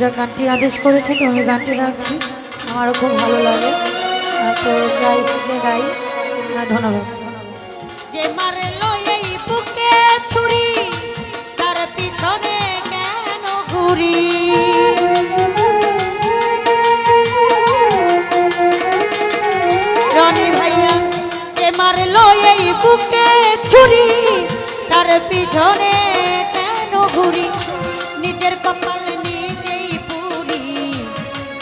যা গানটি আদেশ করেছে, তো আমি গানটি রাখছি। আমারও খুব ভালো লাগে। তো গাই শিখে গাই। ধন্যবাদ। যে মারে লই বুকে ছুরি, তার পিছনে কেন ঘুরি? রনি ভাইয়া মারে লই বুকে ছুরি, তার পিছনে কেন ঘুরি? নিজের কপালে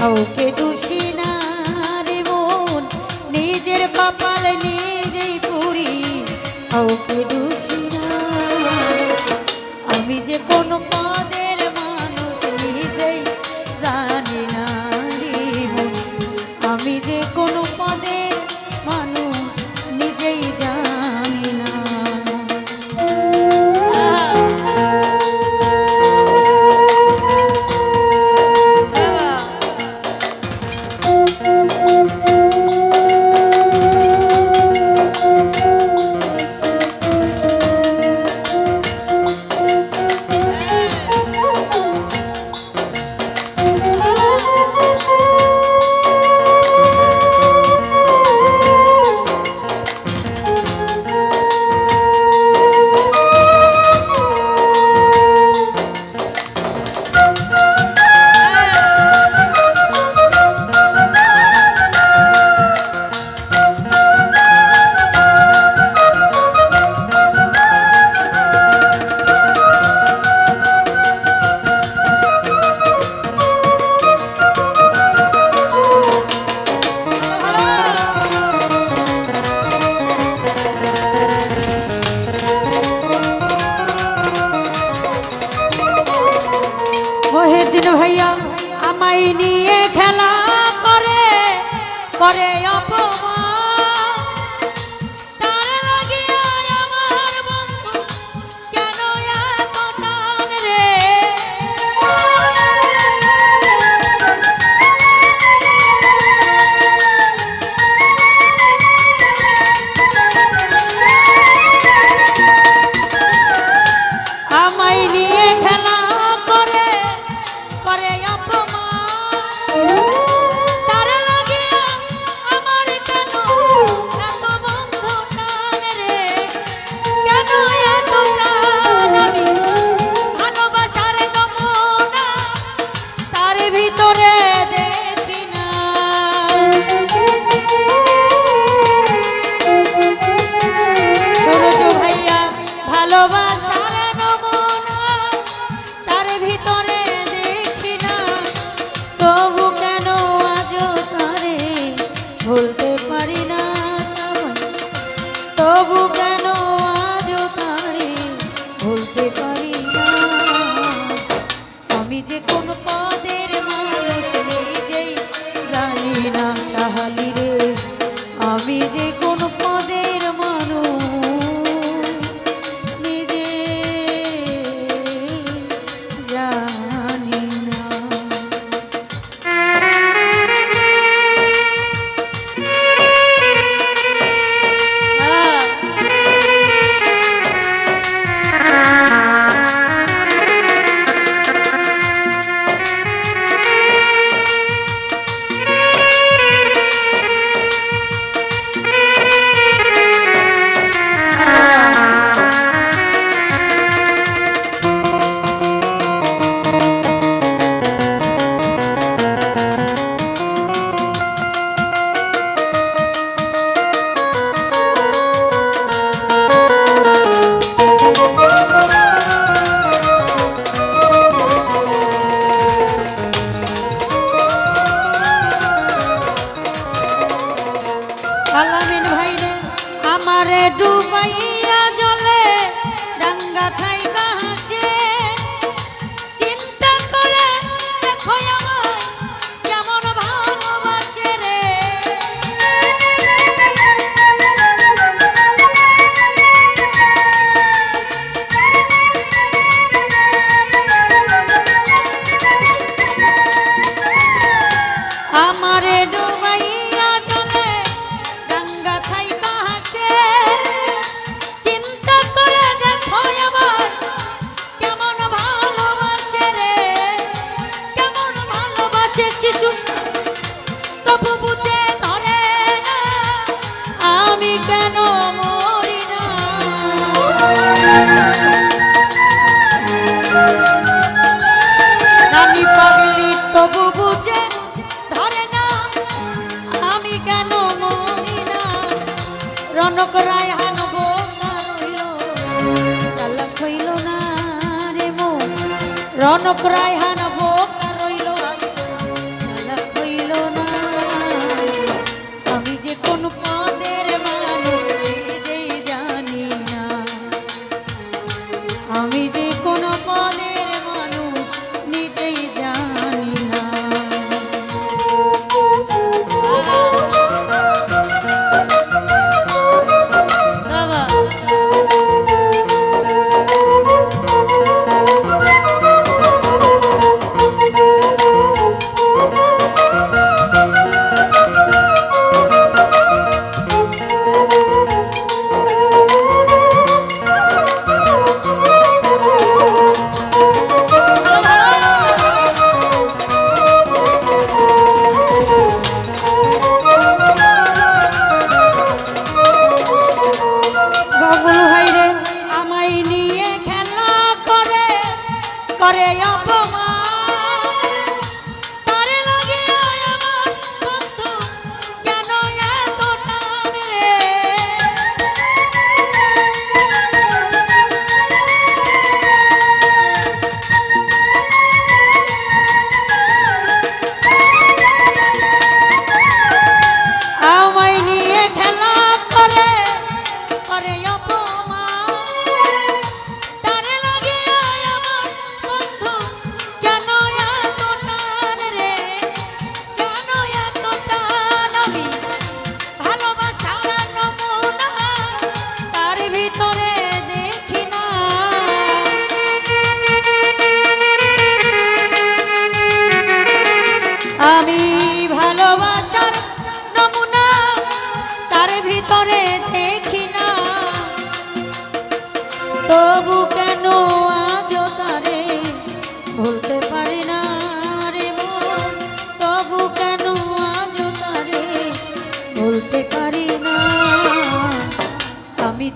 Que do Vitor পারি না সাহালি রে আমি যে রনক রায় হান নিয়ে খেলা করে করে অপমান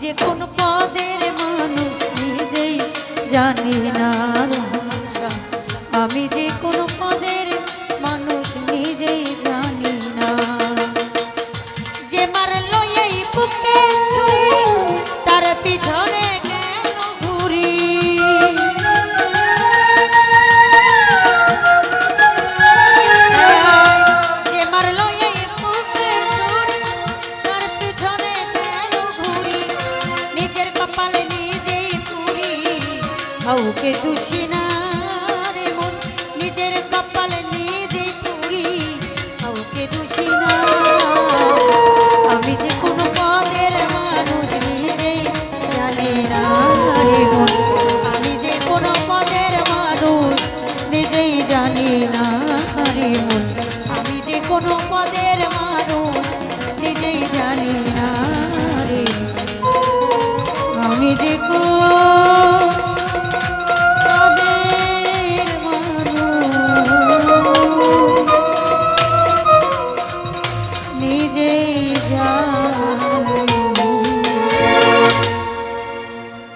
যে কোন পথ কাউকে দোষী